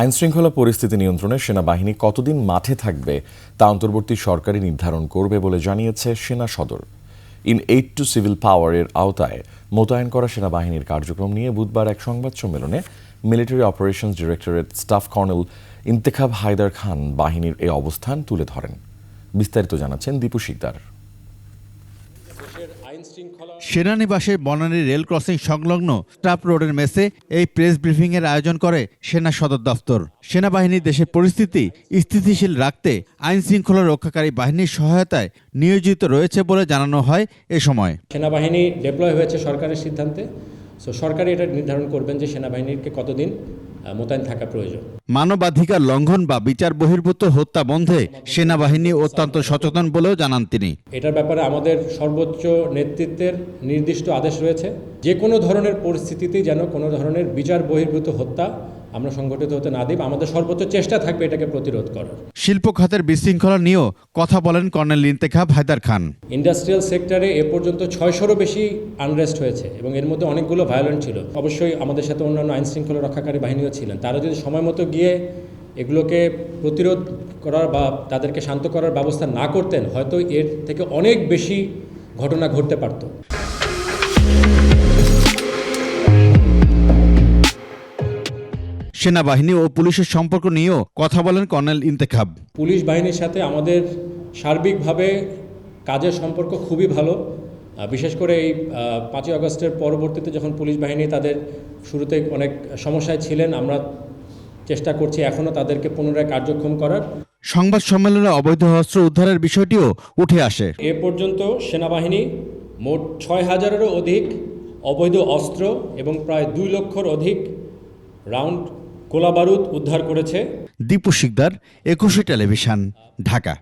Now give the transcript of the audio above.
আইনশৃঙ্খলা পরিস্থিতি নিয়ন্ত্রণে সেনাবাহিনী কতদিন মাঠে থাকবে তা অন্তর্বর্তী সরকারই নির্ধারণ করবে বলে জানিয়েছে সেনা সদর। ইন এইট টু সিভিল পাওয়ারের আওতায় মোতায়েন করা সেনাবাহিনীর কার্যক্রম নিয়ে বুধবার এক সংবাদ সম্মেলনে military operations directorate staff colonel Intekhab Haider Khan বাহিনীর এই অবস্থান তুলে ধরেন। বিস্তারিত জানাচ্ছেন দীপু শিকদার। সেনানিবাসে বনানী রেল ক্রসিং সংলগ্ন স্টাফ রোডের মেসে এই প্রেস ব্রিফিং এর আয়োজন করে সেনা সদর দফতর। সেনাবাহিনী দেশের পরিস্থিতি স্থিতিশীল রাখতে আইন শৃঙ্খলা রক্ষাকারী বাহিনীর সহায়তায় নিয়োজিত রয়েছে বলে জানানো হয় এ সময়। সেনাবাহিনী ডেপ্লয় হয়েছে সরকারের সিদ্ধান্তে। সো সরকারই এটা নির্ধারণ করবেন যে সেনাবাহিনীকে কতদিন মোতায়েন থাকা প্রয়োজন। মানবাধিকার লঙ্ঘন বা বিচার বহির্ভূত হত্যা বন্ধে সেনাবাহিনী অত্যন্ত সচেতন বলেও জানান তিনি। এটার ব্যাপারে আমাদের সর্বোচ্চ নেতৃত্বের নির্দিষ্ট আদেশ রয়েছে। যে কোনো ধরনের পরিস্থিতিতে যেন কোনো ধরনের বিচার বহির্ভূত হত্যা আমরা সংগঠিত হতে না দিব আমাদের সর্বোচ্চ চেষ্টা থাকবে এটাকে প্রতিরোধ করার। শিল্প খাতের বিশৃঙ্খলা নিয়েও কথা বলেন কর্নেল ইন্তেখাব হায়দার খান। ইন্ডাস্ট্রিয়াল সেক্টরে এ পর্যন্ত ছয়শোরও বেশি আনরেস্ট হয়েছে এবং এর মধ্যে অনেকগুলো ভায়োলেন্ট ছিল। অবশ্যই আমাদের সাথে অন্যান্য আইন শৃঙ্খলা রক্ষাকারী বাহিনীও ছিলেন। তারা যদি সময় মতো গিয়ে এগুলোকে প্রতিরোধ করার বা তাদেরকে শান্ত করার ব্যবস্থা না করতেন হয়তো এর থেকে অনেক বেশি ঘটনা ঘটতে পারত। সেনাবাহিনী ও পুলিশের সম্পর্ক নিয়েও কথা বলেন কর্নেল ইন্তেখাব। পুলিশ বাহিনীর সাথে আমাদের সার্বিকভাবে কাজের সম্পর্ক খুবই ভালো। বিশেষ করে এই পাঁচই আগস্টের পরবর্তীতে যখন পুলিশ বাহিনী তাদের শুরুতে অনেক সমস্যায় ছিলেন আমরা চেষ্টা করছি এখনও তাদেরকে পুনরায় কার্যক্ষম করার। সংবাদ সম্মেলনে অবৈধ অস্ত্র উদ্ধারের বিষয়টিও উঠে আসে। এ পর্যন্ত সেনাবাহিনী মোট ছয় হাজারেরও অধিক অবৈধ অস্ত্র এবং প্রায় দুই লক্ষর অধিক রাউন্ড গোলাবারুদ উদ্ধার করেছে দীপু শিকদার একুশে টেলিভিশন ঢাকা।